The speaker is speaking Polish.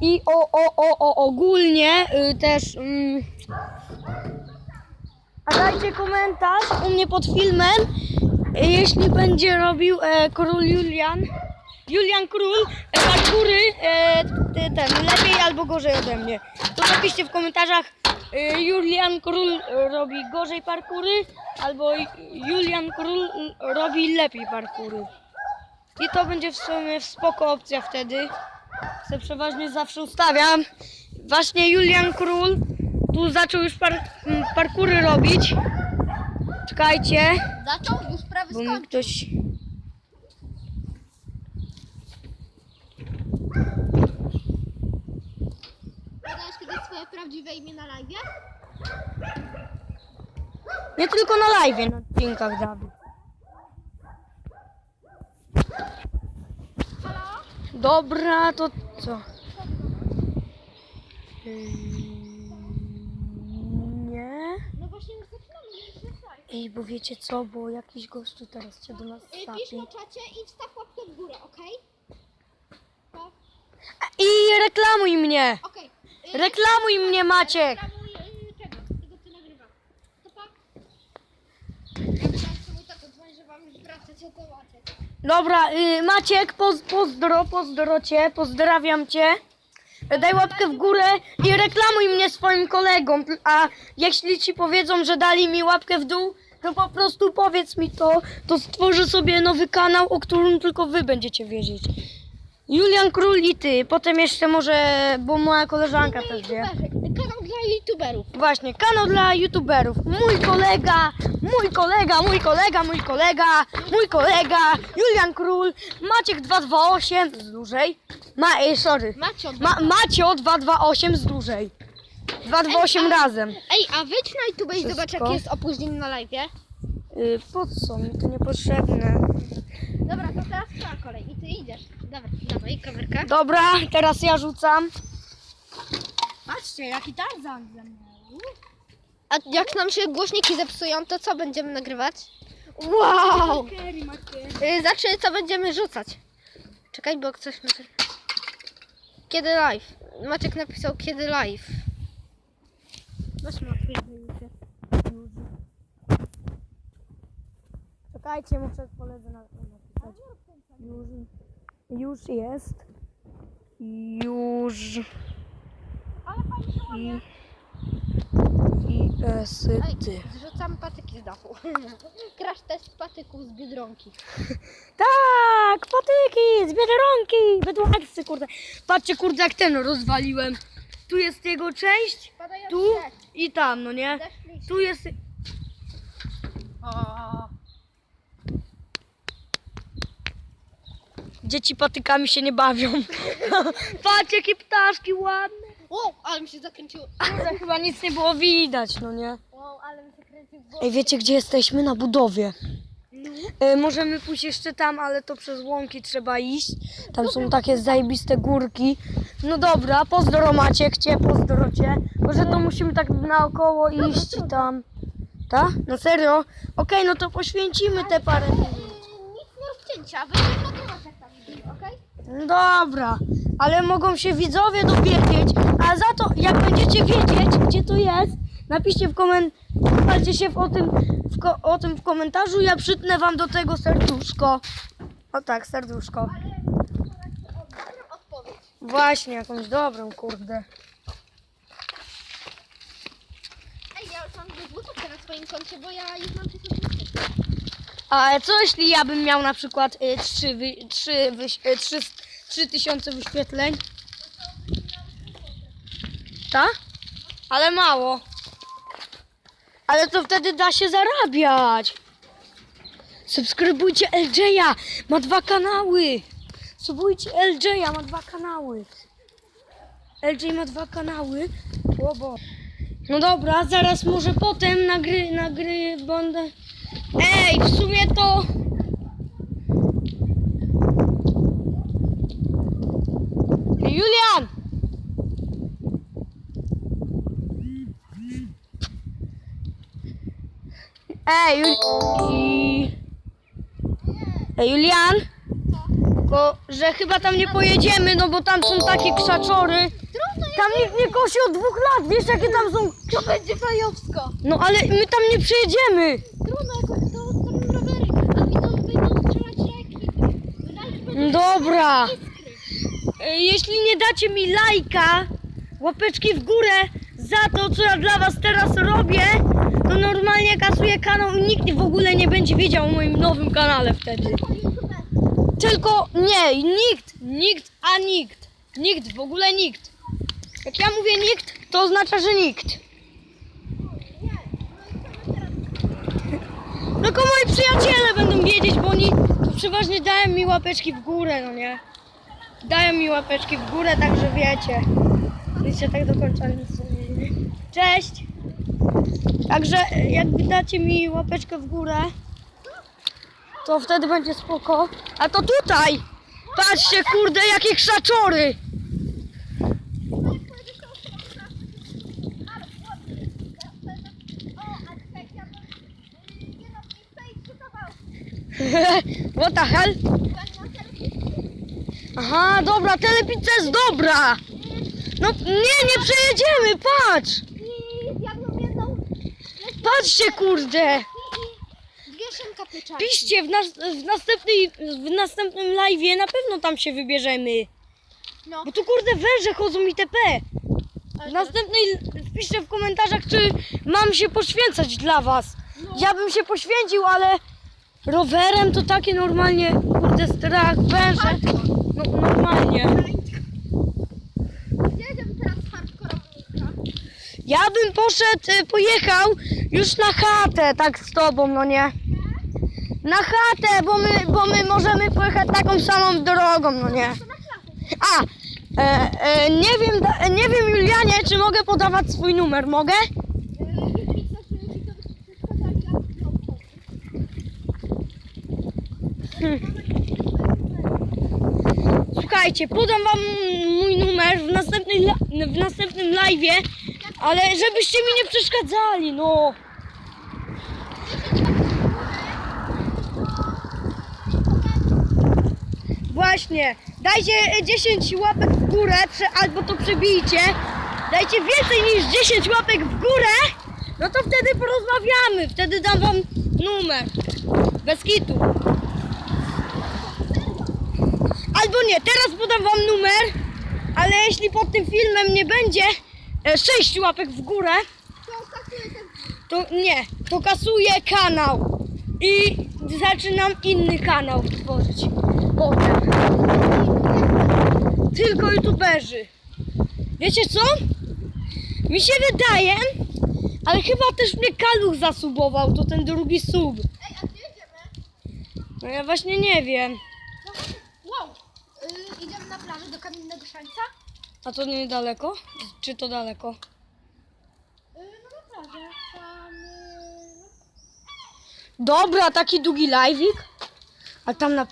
I o, o, o, o, ogólnie y, też. Mm, a dajcie komentarz u mnie pod filmem, y, jeśli będzie robił e, król Julian. Julian Król e, parkury e, ten lepiej albo gorzej ode mnie. To napiszcie w komentarzach e, Julian Król robi gorzej parkury albo Julian Król robi lepiej parkury. I to będzie w sumie spoko opcja wtedy. Se przeważnie zawsze ustawiam. Właśnie Julian Król tu zaczął już par, parkury robić. Czekajcie, Zaczął już prawie bo skończył. ktoś... Podajesz kiedyś swoje prawdziwe imię na live? Nie tylko na live, na odcinkach Dawid. Dobra, to co? Nie? No właśnie już zaczynamy. Ej, bo wiecie co, bo jakiś gościu teraz się do nas Y, Pisz na czacie i wstaw łapkę w górę, okej? Tak? I reklamuj mnie! Okej. Y, Reklamuj mnie Maciek! reklamuj, y, tego, tego co nagrywa. To pa. Ja myślałam, że mój tato dzwoni, że wam już wracać o to Maciek. Dobra, y, Maciek, poz, pozdro, pozdro cię, pozdrawiam cię. Daj łapkę w górę i reklamuj mnie swoim kolegom. A jeśli ci powiedzą, że dali mi łapkę w dół, to po prostu powiedz mi to, to stworzę sobie nowy kanał, o którym tylko wy będziecie wiedzieć. Julian Król i ty, potem jeszcze może, bo moja koleżanka też wie. Youtuberów. Właśnie, kanał dla youtuberów. Mój kolega, mój kolega, mój kolega, mój kolega, mój kolega, Julian Król, Maciek 228 z dłużej. Ma, ej, sorry. Macio. Ma, Macio 228 z dłużej. 228 Ej, a- razem. Ej, a wejdź na YouTube i zobacz Wszystko. jakie jest opóźnienie na live. Y, po co mi to niepotrzebne? Dobra, to teraz twoja kolej i ty idziesz. Dobra, dawaj kamerkę. Dobra, teraz ja rzucam. Patrzcie, jaki Tarzan ze mną. A jak nam się głośniki zepsują, to co będziemy nagrywać? Wow! Y, Znaczy, co będziemy rzucać? Czekaj, bo coś mi... Kiedy live? Maciek napisał kiedy live. Weź mi otwórz. Czekajcie, muszę koledze na- napisać. Już, już jest. Już. I, i esy Ej, ty. zrzucam patyki z dachu. Crash test patyków z Biedronki. Tak, patyki, z biedronki, bydłaksy, kurde. Patrzcie, kurde, jak ten rozwaliłem. Tu jest jego część, tu deszcz. i tam, no nie? Tu jest... Dzieci patykami się nie bawią. Patrz, jakie ptaszki ładne. Wow, ale mi się zakręciło. Kurde, chyba nic nie było widać, no nie? Wow, ale mi się kręci w głowie. Ej, wiecie gdzie jesteśmy? Na budowie. E, możemy pójść jeszcze tam, ale to przez łąki trzeba iść. Tam są takie zajebiste górki. No dobra, pozdro Maciek cię, pozdro cię. Może to musimy tak naokoło iść i tam. Tak? Na serio? Okej, no to poświęcimy te parę minut. Nic nie rozcięcia, będziemy nagrywać jak tam idzie, okej? No Dobra, ale mogą się widzowie dowiedzieć, a za to jak będziecie wiedzieć, gdzie to jest, napiszcie w komentarzu się w, o, tym, w, ko, o tym w komentarzu, ja przytnę wam do tego serduszko. O tak, serduszko. Ale dobrą odpowiedź. Właśnie, jakąś dobrą, kurde. Ej, ja już mam dwie na swoim koncie, bo ja już mam 1000 złotych. A co jeśli ja bym miał na przykład y, 3, wy, 3, wyś, y, 3, 3 tysiące wyświetleń? Tak? Ale mało. Ale to wtedy da się zarabiać. Subskrybujcie LJ-a, ma dwa kanały. Subujcie LJ-a, ma dwa kanały. LJ ma dwa kanały. Łobo. No dobra, zaraz może potem nagry, nagry będę... Ej, w sumie to... Julian! Ej, Jul... I... Ej, Julian? Tylko, że chyba tam nie pojedziemy, no bo tam są takie krzaczory. Tam nikt nie kosi od dwóch lat, wiesz jakie tam są... To będzie fajowsko. No ale my tam nie przejedziemy. Trudno, jakoś to zostawimy rowery. A widzą będą strzelać reki. Wydali Dobra. E, Jeśli nie dacie mi lajka, łapeczki w górę za to, co ja dla was teraz robię, to normalnie kasuję kanał i nikt w ogóle nie będzie wiedział o moim nowym kanale wtedy. Tylko nie, nikt, nikt, a nikt. Nikt, w ogóle nikt. Jak ja mówię nikt, to oznacza, że nikt. Tylko moi przyjaciele będą wiedzieć, bo oni to przeważnie dają mi łapeczki w górę, no nie? Dają mi łapeczki w górę, także wiecie. Wiecie, tak do nie. Cześć! Także jakby dacie mi łapeczkę w górę, to wtedy będzie spoko. A to tutaj! Patrzcie, kurde, jakie krzaczory! What the hell? Aha, dobra, telepizza jest dobra! No nie, nie przejedziemy, patrz! Patrzcie, kurde! Pieczarki. Piszcie w, nas, w, następnej, w następnym live'ie, na pewno tam się wybierzemy. No. Bo tu kurde węże chodzą itp. Ale W następnej wpiszcie w komentarzach, czy mam się poświęcać dla was. No. Ja bym się poświęcił, ale rowerem to takie normalnie, kurde, strach, węże. No normalnie. Ja bym poszedł, y, pojechał już na chatę, tak z tobą, no nie? Na chatę, bo my, bo my możemy pojechać taką samą drogą, no nie? A, e, e, nie wiem, nie wiem Julianie, czy mogę podawać swój numer, mogę? Słuchajcie, podam wam mój numer w, następnej, la- w następnym live'ie, ale żebyście mi nie przeszkadzali, no. Właśnie, dajcie e, 10 łapek w górę, albo to przebijcie. Dajcie więcej niż 10 łapek w górę, no to wtedy porozmawiamy. Wtedy dam wam numer. Bez kitu. Albo nie, teraz podam wam numer, ale jeśli pod tym filmem nie będzie 6 łapek w górę, to nie, to kasuję kanał i zaczynam inny kanał tworzyć potem. Tylko youtuberzy. Wiecie co? Mi się wydaje, ale chyba też mnie Kaluch zasubował, to ten drugi sub. Ej, a gdzie jedziemy? No ja właśnie nie wiem. Wow. Y, idziemy na plażę do Kamiennego Szańca? A to niedaleko? Czy to daleko? Y, no na plażę. Tam... Y, Dobra, taki długi live'ik. A tam na no.